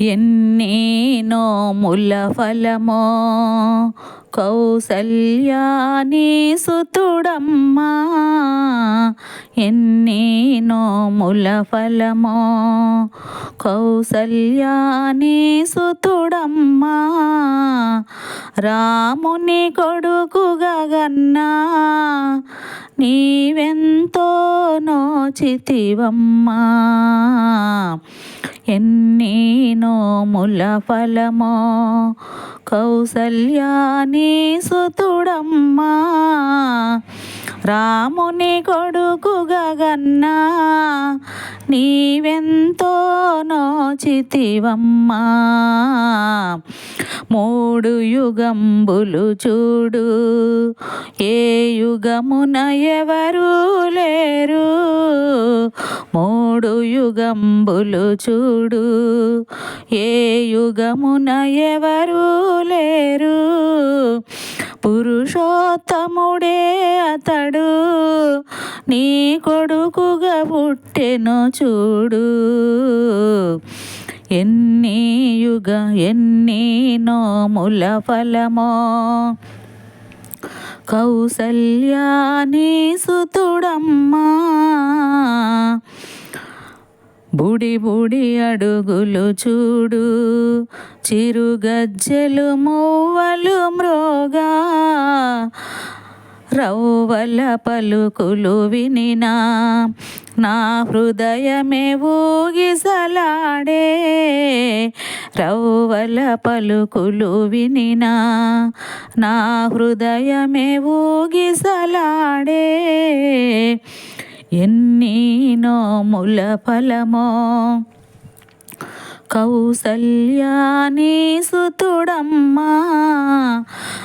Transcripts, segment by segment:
ఎన్నేనో ముల ఫలమో కౌసల్యాని సుతుడమ్మా. ఎన్నేనో ముల ఫలమో కౌసల్యాని సుతుడమ్మా. రాముని కొడుకుగా గన్నా నీవెంతో నోచితివమ్మా. ఎన్ని నోముల ఫలమో. కౌసల్యాని సుతుడమ్మా రాముని కొడుకుగా గన్నా. నీవెంతో నోచితివమ్మా. మూడు యుగంబులు చూడు. ఏ యుగమున ఎవరు లేరు. మూడు యుగంబులు చూడు. ఏ యుగమున ఎవరు లేరు. పురుషోత్తముడే అతడు. నీ కొడుకుగా పుట్టెను చూడు. ఎన్ని యుగ ఎన్ని నోముల ఫలమో. కౌసల్యాని సుతుడమ్మా బుడి బుడి అడుగులు చూడు. చిరుగజ్జలు మువ్వలు మ్రోగా. రవ్వల పలుకులు వినినా నా హృదయమే ఊగిసలాడే. రవ్వల పలుకులు వినినా నా హృదయమే ఊగిసలాడే. ఎన్ని నోముల ఫలమో కౌసల్యాని సుతుడమ్మా.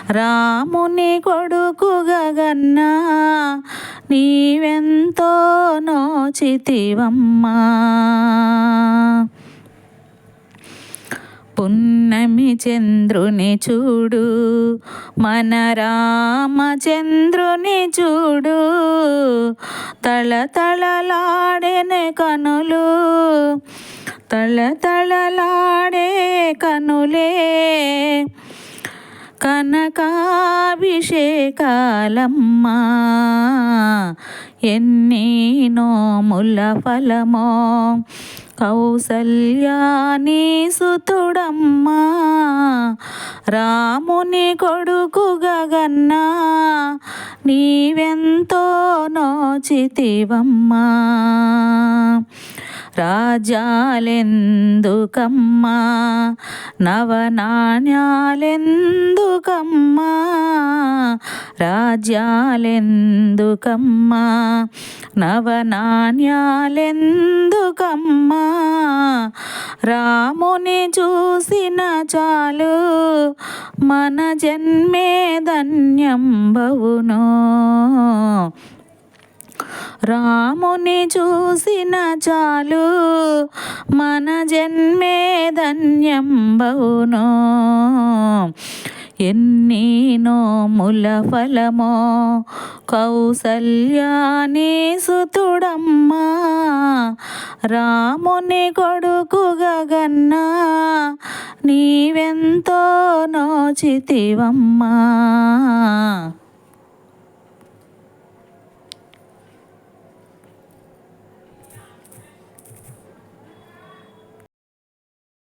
రాముని కొడుకుగా గన్నా నీవెంతో నోచితివమ్మా. పున్నమి చంద్రుని చూడు మన రామచంద్రుని చూడు తళతళలాడెనే కనులు తళతళలాడే కనులే. కనకాభిషేకాలమ్మా ఎన్ని నోముల ఫలమో కౌసల్యాని సుతుడమ్మా రాముని కొడుకు గగన్నా నీవెంతో నోచితివమ్మా. రాజ్యాలెందుకమ్మా నవనాణ్యాలెందుకమ్మా? రాజ్యాలెందుకమ్మా? నవనాణ్యాలెందుకమ్మా? రాముని చూసిన చాలు మన జన్మే ధన్యం బవును రాముని చూసిన చాలు మన జన్మే ధన్యం బవును ఎన్ని నోముల ఫలమో కౌసల్యాని సుతుడమ్మా. రాముని కొడుకు గగన్నా నీవెంతో నోచితివమ్మా.